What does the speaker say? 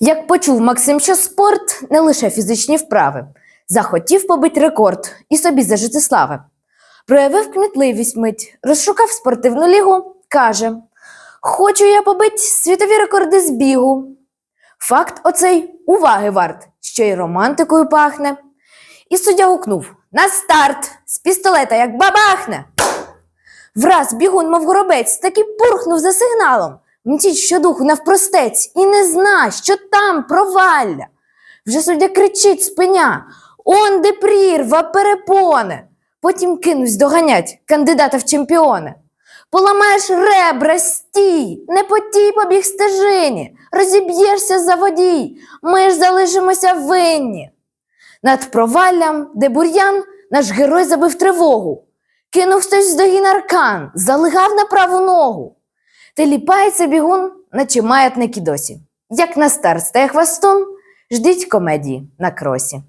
Як почув Максим, що спорт не лише фізичні вправи, захотів побить рекорд і собі зажити слави. Проявив кмітливість мить, розшукав спортивну лігу, каже: Хочу я побить світові рекорди з бігу. Факт оцей уваги варт, ще й романтикою пахне. І суддя гукнув: На старт! З пістолета як бабахне! Враз бігун, мов горобець, таки пурхнув за сигналом. Мчить щодуху навпростець і не зна, що там провалля. Вже суддя кричить спиня. Он де прірва, перепони. Потім кинусь доганять кандидата в чемпіони. Поламаєш ребра, стій, не по тій побіг стежині, розіб'єшся за водій, ми ж залишимося винні. Над проваллям, де бур'ян, наш герой забив тривогу. Кинув хтось з догін аркан, залигав на праву ногу. Та ліпається бігун, наче маятник і досі. Як на старт хвостом, ждіть комедії на кросі.